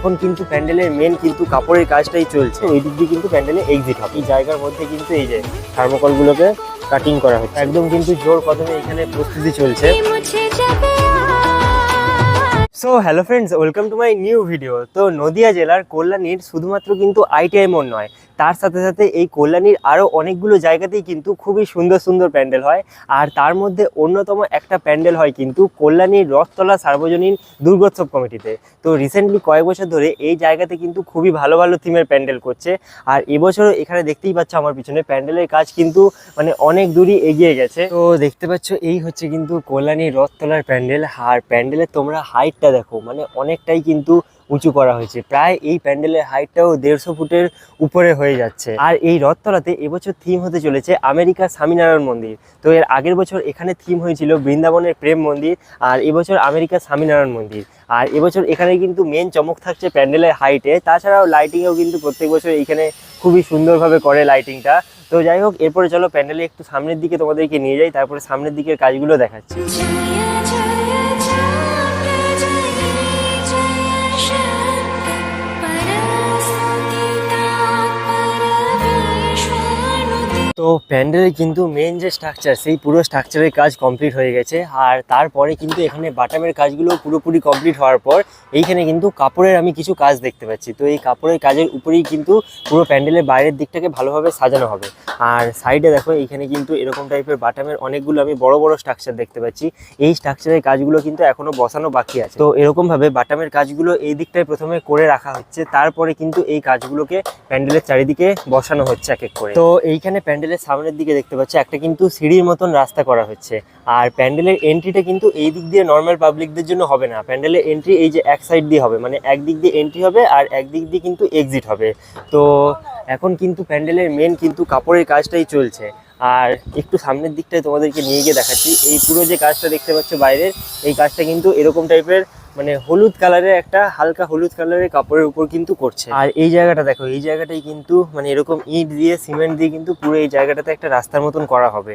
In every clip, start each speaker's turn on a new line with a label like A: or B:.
A: এখন কিন্তু প্যান্ডেলের মেন কিন্তু কাপড়ের কাজটাই চলছে। ওই দিক দিয়ে কিন্তু প্যান্ডেলে এক্সিট হবে। এই জায়গার মধ্যে কিন্তু এই যে থার্মোকলগুলোকে কাটিং করা হচ্ছে। একদম কিন্তু জোর কদমে এখানে প্রস্তুতি চলছে। So hello friends welcome to my new video তো নদিয়া জেলার কল্যাণীর শুধুমাত্র কিন্তু আইটিআই মোড় নয় তার সাথে সাথে এই কল্যাণীর আরও অনেকগুলো জায়গাতেই কিন্তু খুবই সুন্দর সুন্দর প্যান্ডেল হয়। আর তার মধ্যে অন্যতম একটা প্যান্ডেল হয় কিন্তু কল্যাণীর রথতলা সার্বজনীন দুর্গোৎসব কমিটিতে। তো রিসেন্টলি কয়েক বছর ধরে এই জায়গাতে কিন্তু খুবই ভালো ভালো থিমের প্যান্ডেল করছে। আর এবছরও এখানে দেখতেই পাচ্ছ আমার পিছনে, প্যান্ডেলের কাজ কিন্তু মানে অনেক দূরই এগিয়ে গেছে। তো দেখতে পাচ্ছ, এই হচ্ছে কিন্তু কল্যাণীর রথতলার প্যান্ডেল। আর প্যান্ডেলের তোমরা হাইটটা দেখো মানে অনেকটাই কিন্তু উঁচু করা হয়েছে। প্রায় এই প্যান্ডেলের হাইটটাও দেড়শো ফুটের উপরে হয়ে যাচ্ছে। আর এই রথতলাতে এবছর থিম হতে চলেছে আমেরিকার স্বামীনারায়ণ মন্দির। তো এর আগের বছর এখানে থিম হয়েছিল বৃন্দাবনের প্রেম মন্দির আর এবছর আমেরিকার স্বামীনারায়ণ মন্দির। আর এবছর এখানে কিন্তু মেন চমক থাকছে প্যান্ডেলের হাইটে। তাছাড়াও লাইটিংয়েও কিন্তু প্রত্যেক বছর এইখানে খুবই সুন্দরভাবে করে লাইটিংটা তো যাই হোক, এরপরে চলো প্যান্ডেলে একটু সামনের দিকে তোমাদেরকে নিয়ে যাই, তারপরে সামনের দিকের কাজগুলো দেখাচ্ছি। তো প্যান্ডেলের কিন্তু মেন যে স্ট্রাকচার সেই পুরো স্ট্রাকচারের কাজ কমপ্লিট হয়ে গেছে। আর তারপরে কিন্তু এখানে বাটামের কাজগুলো পুরোপুরি কমপ্লিট হওয়ার পর, এইখানে কিন্তু কাপড়ের আমি কিছু কাজ দেখতে পাচ্ছি। তো এই কাপড়ের কাজের উপরেই কিন্তু পুরো প্যান্ডেলের বাইরের দিকটাকে ভালোভাবে সাজানো হবে। আর সাইডে দেখো, এইখানে কিন্তু এরকম টাইপের বাটামের অনেকগুলো আমি বড় বড় স্ট্রাকচার দেখতে পাচ্ছি। এই স্ট্রাকচারের কাজগুলো কিন্তু এখনও বসানো বাকি আছে। তো এরকম ভাবে বাটামের কাজগুলো এই দিকটায় প্রথমে করে রাখা হচ্ছে। তারপরে কিন্তু এই কাজগুলোকে প্যান্ডেলের চারিদিকে বসানো হচ্ছে এক এক করে। তো এইখানে প্যান্ডেলের সামনের দিকে দেখতে পাচ্ছি, একটা কিন্তু সিঁড়ির মতন রাস্তা করা হচ্ছে। আর প্যান্ডেলের এন্ট্রিটা কিন্তু এই দিক দিয়ে নর্মাল পাবলিকদের জন্য হবে না। প্যান্ডেলের এন্ট্রি এই যে এক সাইড দিয়ে হবে মানে একদিক দিয়ে এন্ট্রি হবে আর একদিক দিয়ে কিন্তু এক্সিট হবে। তো এখন কিন্তু প্যান্ডেলের মেন কিন্তু কাপড়ের কাজটাই চলছে। আর একটু সামনের দিকটায় তোমাদেরকে নিয়ে গিয়ে দেখাচ্ছি। এই পুরো যে কাজটা দেখতে পাচ্ছ বাইরের, এই কাজটা কিন্তু এরকম টাইপের মানে হলুদ কালারের একটা হালকা হলুদ কালারের কাপড়ের উপর কিন্তু করছে। আর এই জায়গাটা দেখো, এই জায়গাটাই কিন্তু মানে এরকম ইট দিয়ে, সিমেন্ট দিয়ে কিন্তু পুরো এই জায়গাটাতে একটা রাস্তার মতন করা হবে।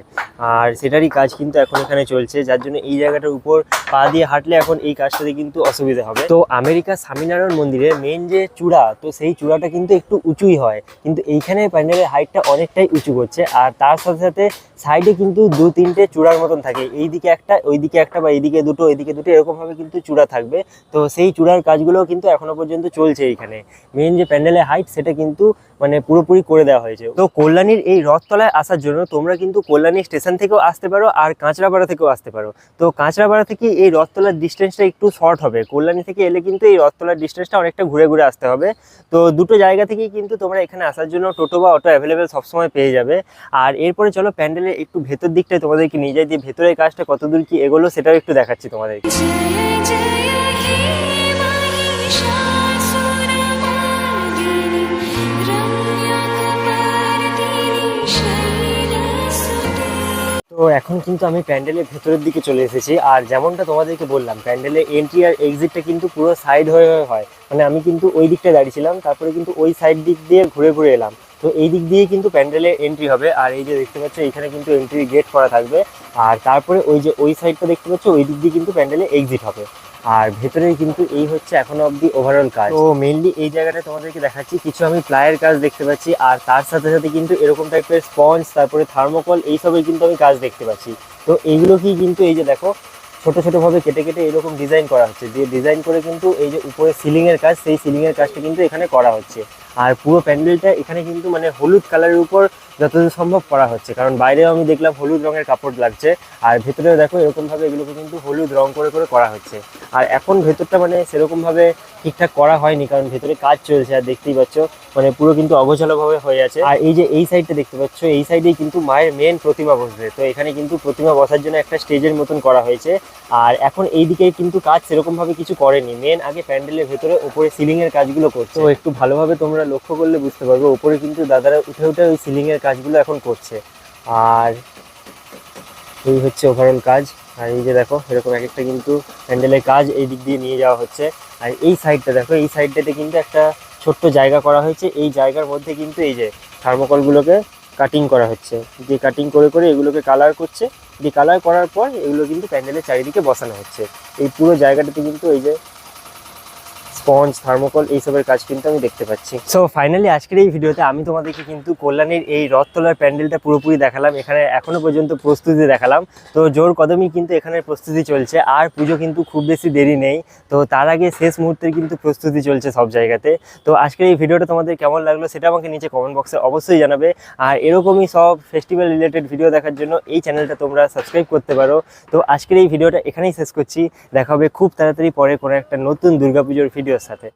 A: আর সেটারই কাজ কিন্তু এখন এখানে চলছে, যার জন্য এই জায়গাটার উপর পা দিয়ে হাঁটলে এখন এই কাজটাতে কিন্তু অসুবিধা হবে। তো আমেরিকা স্বামীনারায়ণ মন্দিরের মেন যে চূড়া, তো সেই চূড়াটা কিন্তু একটু উঁচুই হয়। কিন্তু এইখানে প্যান্ডেলের হাইটটা অনেকটাই উঁচু করছে। আর তার সাথে সাথে সাইডে কিন্তু দু তিনটে চূড়ার মতন থাকে। এইদিকে একটা, ওইদিকে একটা বা এইদিকে দুটো এইদিকে দুটো, এরকমভাবে কিন্তু চূড়া থাকবে। তো সেই চূড়ার কাজগুলো কিন্তু এখনও পর্যন্ত চলছে এইখানে। মেন যে প্যান্ডেলের হাইট সেটা কিন্তু মানে পুরোপুরি করে দেওয়া হয়েছে। তো কল্যাণীর এই রথতলায় আসার জন্য তোমরা কিন্তু কল্যাণী স্টেশন থেকেও আসতে পারো আর কাঁচরাপাড়া থেকেও আসতে পারো। তো কাঁচরাপাড়া থেকে এই রথতলার ডিস্টেন্সটা একটু শর্ট হবে। কল্যাণী থেকে এলে কিন্তু এই রথতলার ডিস্টেন্সটা অনেকটা ঘুরে ঘুরে আসতে হবে। তো দুটো জায়গা থেকেই কিন্তু তোমরা এখানে আসার জন্য টোটো বা অটো অ্যাভেলেবেল সবসময় পেয়ে যাবে। আর এরপরে চলো গেলে একটু ভেতর দিকটায় তোমাদেরকে নিয়ে যাই দিয়ে ভেতরের কাজটা কতদূর কি এগোলো সেটাও একটু দেখাচ্ছি তোমাদেরকে তো এখন কিন্তু আমি প্যান্ডেলের ভেতরের দিকে চলে এসেছি, আর যেমনটা তোমাদেরকে বললাম প্যান্ডেলের এন্ট্রি আর এক্সিটটা কিন্তু পুরো সাইড হয়ে হয়ে হয়। মানে আমি কিন্তু ওই দিকটা দাঁড়িয়েছিলাম, তারপরে কিন্তু ওই সাইড দিক দিয়ে ঘুরে ঘুরে এলাম। তো এই দিক দিয়ে কিন্তু প্যান্ডেলের এন্ট্রি হবে। আর এই যে দেখতে পাচ্ছ, এখানে কিন্তু এন্ট্রি গেট করা থাকবে। আর তারপরে ওই যে ওই সাইডটা দেখতে পাচ্ছ, ওই দিক দিয়ে কিন্তু প্যান্ডেলে এক্সিট হবে। আর ভেতরে কিন্তু এই হচ্ছে এখনও অবধি ওভারঅল কাজ। তো মেইনলি এই জায়গাটা তোমাদেরকে দেখাচ্ছি, কিছু আমি প্লায়ের কাজ দেখতে পাচ্ছি। আর তার সাথে সাথে কিন্তু এরকম টাইপের স্পঞ্জ তারপরে থার্মোকল এইসবের কিন্তু আমি কাজ দেখতে পাচ্ছি। তো এইগুলোকেই কিন্তু এই যে দেখো, ছোট ছোট ভাবে কেটে কেটে এরকম ডিজাইন করা হচ্ছে। যে ডিজাইন করে কিন্তু এই যে উপরে সিলিং এর কাজ, সেই সিলিং এর কাজটা কিন্তু এখানে করা হচ্ছে। আর পুরো প্যান্ডেলটা এখানে কিন্তু মানে হলুদ কালারের উপর যতদূর সম্ভব করা হচ্ছে। কারণ বাইরেও আমি দেখলাম হলুদ রঙের কাপড় লাগছে। আর ভেতরেও দেখো এরকমভাবে এগুলোকে কিন্তু হলুদ রং করে করে করা হচ্ছে। আর এখন ভেতরটা মানে সেরকমভাবে ঠিকঠাক করা হয়নি, কারণ ভেতরে কাজ চলছে আর দেখতেই পাচ্ছ মানে পুরো কিন্তু অগোছালো ভাবে হয়ে আছে। আর এই যে এই সাইডটা দেখতে পাচ্ছ, এই সাইডেই কিন্তু মায়ের মেন প্রতিমা বসবে। তো এখানে কিন্তু প্রতিমা বসার জন্য একটা স্টেজের মতন করা হয়েছে। আর এখন এই দিকে কিন্তু কাজ সেরকমভাবে কিছু করেনি। মেন আগে প্যান্ডেলের ভেতরে, ওপরে সিলিং এর কাজগুলো করছে। তো একটু ভালোভাবে তোমরা লক্ষ্য করলে বুঝতে পারবে। উপরে কিন্তু দাদারা উঠে উঠে ওই সিলিং এর কাজগুলো এখন করছে। আর এই হচ্ছে ওভারঅল কাজ। আর এই যে দেখো, এরকম এক একটা কিন্তু প্যান্ডেলের কাজ এই দিক দিয়ে নিয়ে যাওয়া হচ্ছে। আর এই সাইডটা দেখো, এই সাইডটাতে কিন্তু একটা ছোট্ট জায়গা করা হয়েছে। এই জায়গার মধ্যে কিন্তু এই যে থার্মোকলগুলোকে কাটিং করা হচ্ছে। যে কাটিং করে করে এগুলোকে কালার করছে। দিয়ে কালার করার পর এগুলো কিন্তু প্যান্ডেলের চারিদিকে বসানো হচ্ছে। এই পুরো জায়গাটাতে কিন্তু এই যে স্পঞ্জ, থার্মোকল এইসবের কাজ কিন্তু আমি দেখতে পাচ্ছি। সো ফাইনালি আজকের এই ভিডিওতে আমি তোমাদেরকে কিন্তু কল্যাণীর এই রথ তোলার প্যান্ডেলটা পুরোপুরি দেখালাম। এখানে এখনও পর্যন্ত প্রস্তুতি দেখালাম। তো, জোর কদমই কিন্তু এখানের প্রস্তুতি চলছে। আর পুজো কিন্তু খুব বেশি দেরি নেই। তো, তার আগে শেষ মুহূর্তের কিন্তু প্রস্তুতি চলছে সব জায়গাতে। তো, আজকের এই ভিডিওটা তোমাদের কেমন লাগল সেটা আমাকে নিচে কমেন্ট বক্সে অবশ্যই জানাবে। আর এরকমই সব ফেস্টিভ্যাল রিলেটেড ভিডিও দেখার জন্য এই চ্যানেলটা তোমরা সাবস্ক্রাইব করতে পারো। তো, আজকের এই ভিডিওটা এখানেই শেষ করছি। দেখা হবে খুব তাড়াতাড়ি পরে কোনো একটা নতুন দুর্গাপুজোর ভিডিওর সাথে